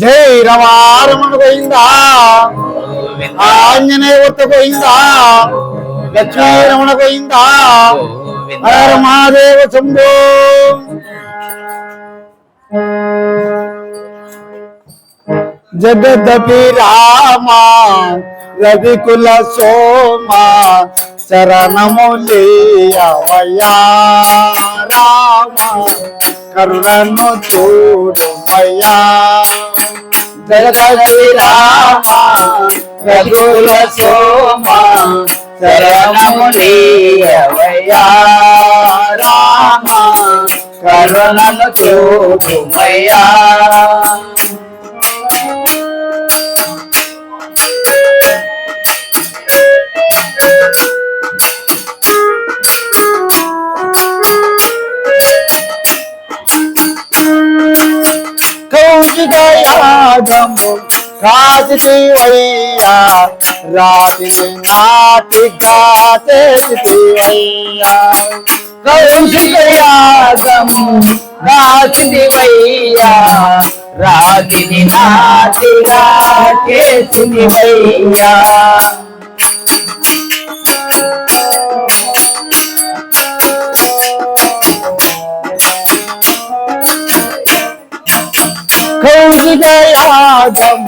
జై రమారమణ గోయిందా ఆంజనేయ వర్త గోయిందా లక్ష్మీరమణ గోయిందా హర మహాదేవ శంభో. జగదపి రామ రవికుల సోమ శరణములియవయా రామ కరుణను చూడుమయ్యా జగదపి రామ రఘుకుల సోమ శరణములియవయా రామ కరుణను చూపుమయ్యా. యాగము కాచితివయ్యా రాతి నాటిగా చేసితివయ్యా కౌశిక యాగము गए आज़म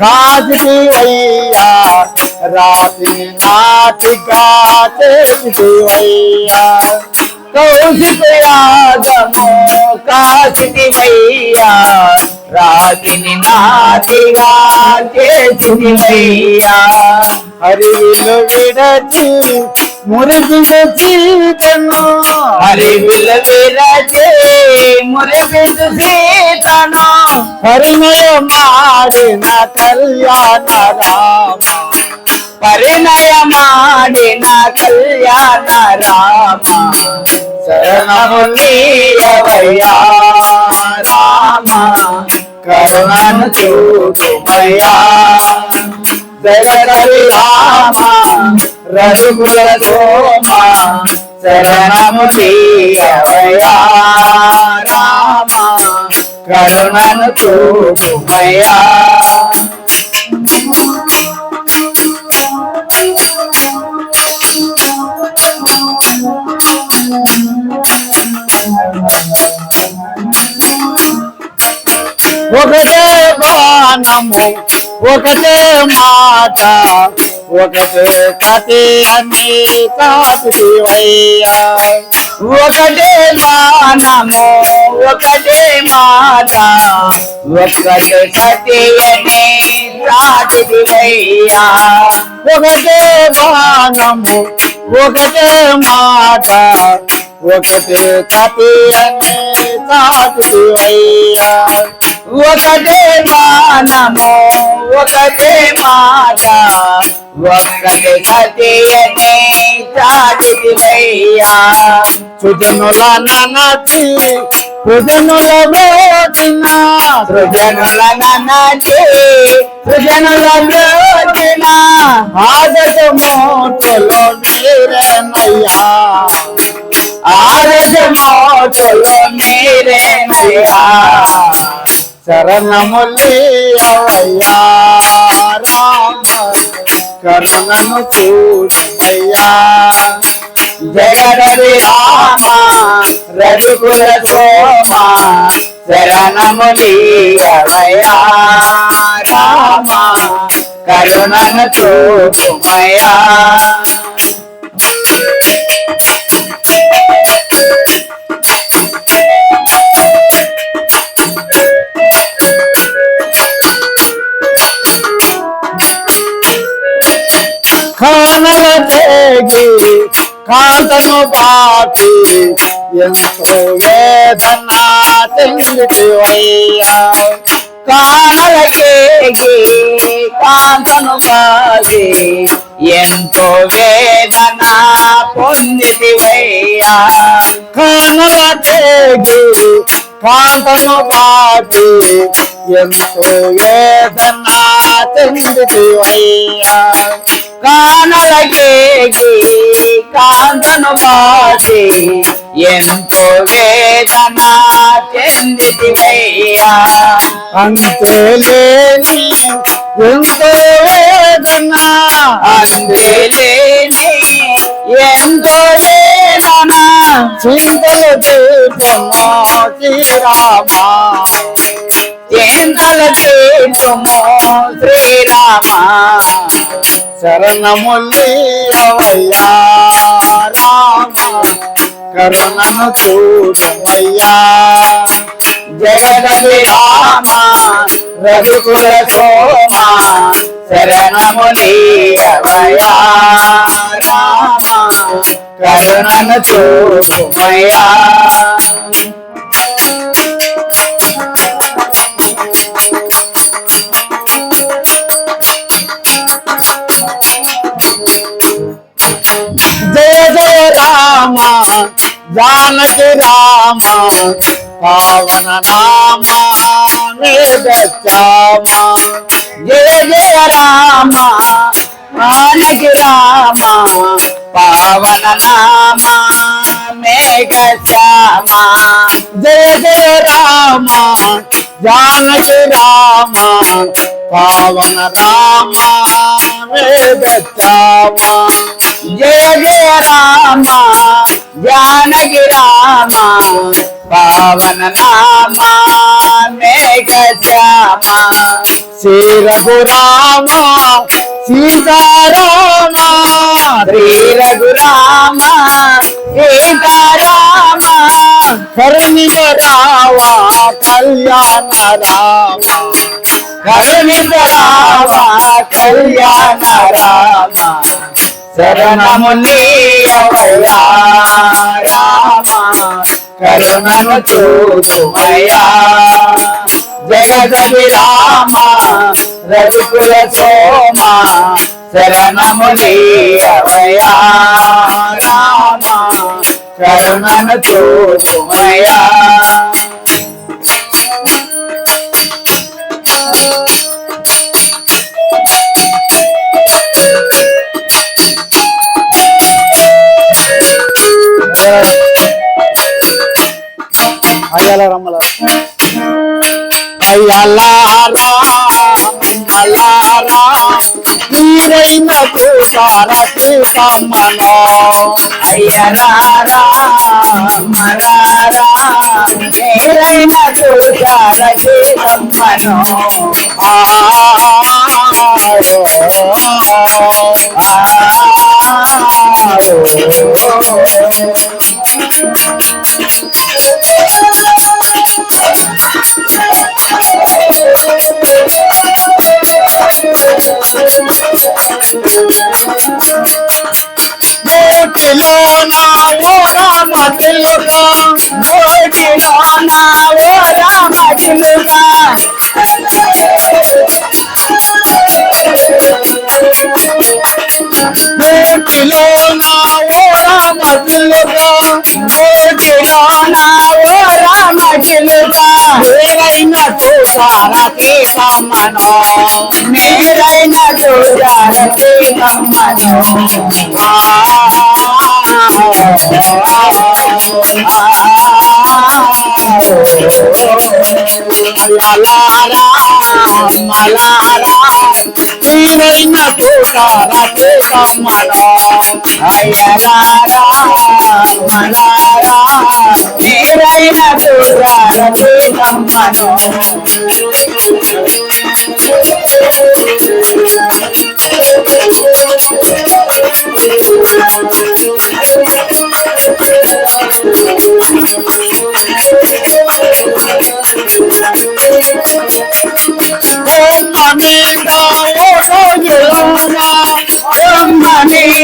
काज की भैया, रात में नाच गाते देवैया कौशिक आज़म काज की मैया रात में नाच गाते देवैया हरे विरती మురిసిన చీతను హరివిల విరచే మురిపిదు సీతను పరిమయ మాడిన కళ్యాణ రామ. పరిణయమాడిన కళ్యాణ రామ. శరణము నీయవయ్యా రామ. కరుణను చూడుమయ్యా జగదవి రామ రఘుకుల సోమ శరణము రామ కరుణను చూపుమయా. ఒకటే బాణము ఒకటే మాట ఒకటే కథే అన్ని కాచివయ్యా ఒకటే బాణము ఒకటే మాట ఒకటే సత్యనే సాటిదివయ్యా ఒకటే బాణము ఒకటే మాట ఒకటే కథే అన్ని కాచివయ్యా ఒకటే మానము ఒకటే మాట ఒక్కటే సత్యనే సాటిదివయ్యా సుజనుల ననచి సుజనుల బ్రోచిన సృజనుల నన్నటి సృజనుల బ్రోచిన ఆదత మోటలో మీరేనయ్యా ఆరస మోటలో మీరేనయ్యా శరణములియవయ్యా రామ కరుణను చూడవయ్యా జగదవి రామ రఘుకుల సోమ శరణములీయవయ్యా రామ కరుణను చూడమయ్యా కానల తేగి కాంతను బాకి ఎంతో వేదన చెందితివయ్యా కానలకేగి కాంతను బాగి ఎంతో వేదన పొందితివయ్యా కానల తేగి కాంతను బాకి ఎంతో వేదన చెందితివయ్యా కానలకేగి కాంతను బాగి ఎంతో వేదన చెందితివయ్యా అంతే లేని ఎంతో వేదన అందులేని ఎంతో వేదన చింతలు దీపము శ్రీరామా చింతల తీర్చుము శ్రీరామ శరణముల్లేవయ్యా రామ కరుణను చూడమయ్యా. జగదపి రామ రఘుకుల సోమ శరణములేవయ్యా రామ కరుణను చూడమయ్యా. జానకి రామ పావన నామ మేఘశ్యామ జయ జయ రామ మానకి రామ పావన నామ మేఘ శ్యామ జయ జయ రామ జానకి రామ పావన రామ మేఘశ్యామ. జయ జయ రామ జానకి రామ పావన నామ మేఘ శ్యామ శ్రీ రఘురామ సీతారామ శ్రీ రఘురామ సీతారామ కరుణిక రావా కళ్యాణ రామ కరుణిత రామ కళ్యాణ రామ. శరణములీయవయ్యా రామ కరుణను చూడుమయ్యా జగదపి రామ రఘుకుల సోమ శరణములీయవయ్యా రామ కరుణను చూడుమయ్యా అయ్యాల రమ్మల అయ్యలారా అయ్యలారా మీరైన అయ్యరారా మరారా నేరైన చూసారతి సమ్మను నోటిలో నోటిలో నా ఓ రామ నోటిలో నా ఓ రామ చిలుగా ఏరైన సారథి సమ్మనో నేరైన చూసారతి సమ్మను తీరైన సారథి సమ్మనో అయ్యరారా మలారా నేరైన చూసారతి సమ్మను కొమ్మ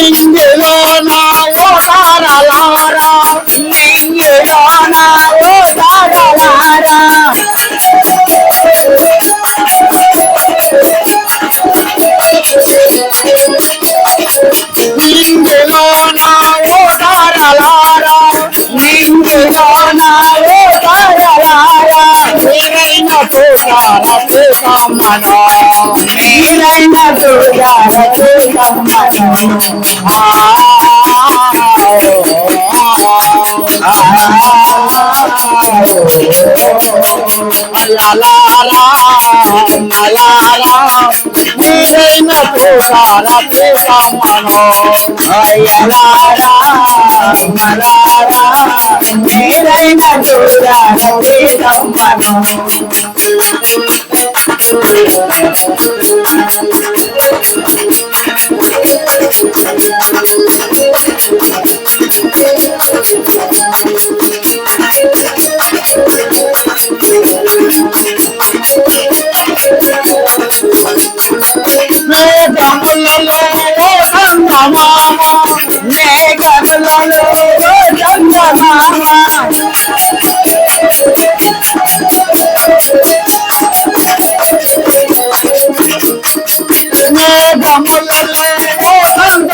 Angel on మీరైన తోటాల ప్రేమలో మీరైన చూడాలకే రమ్మను మీరైన తోటాల ప్రేమలో అయ్యలారా మలారా నేరైన చూడాలకే Thank you.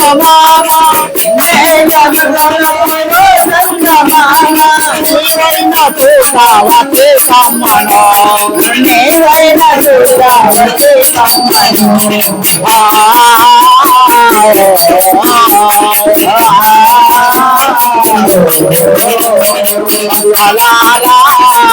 Chandamama మేఘములలో oh Chandamama మీరైన తోటాల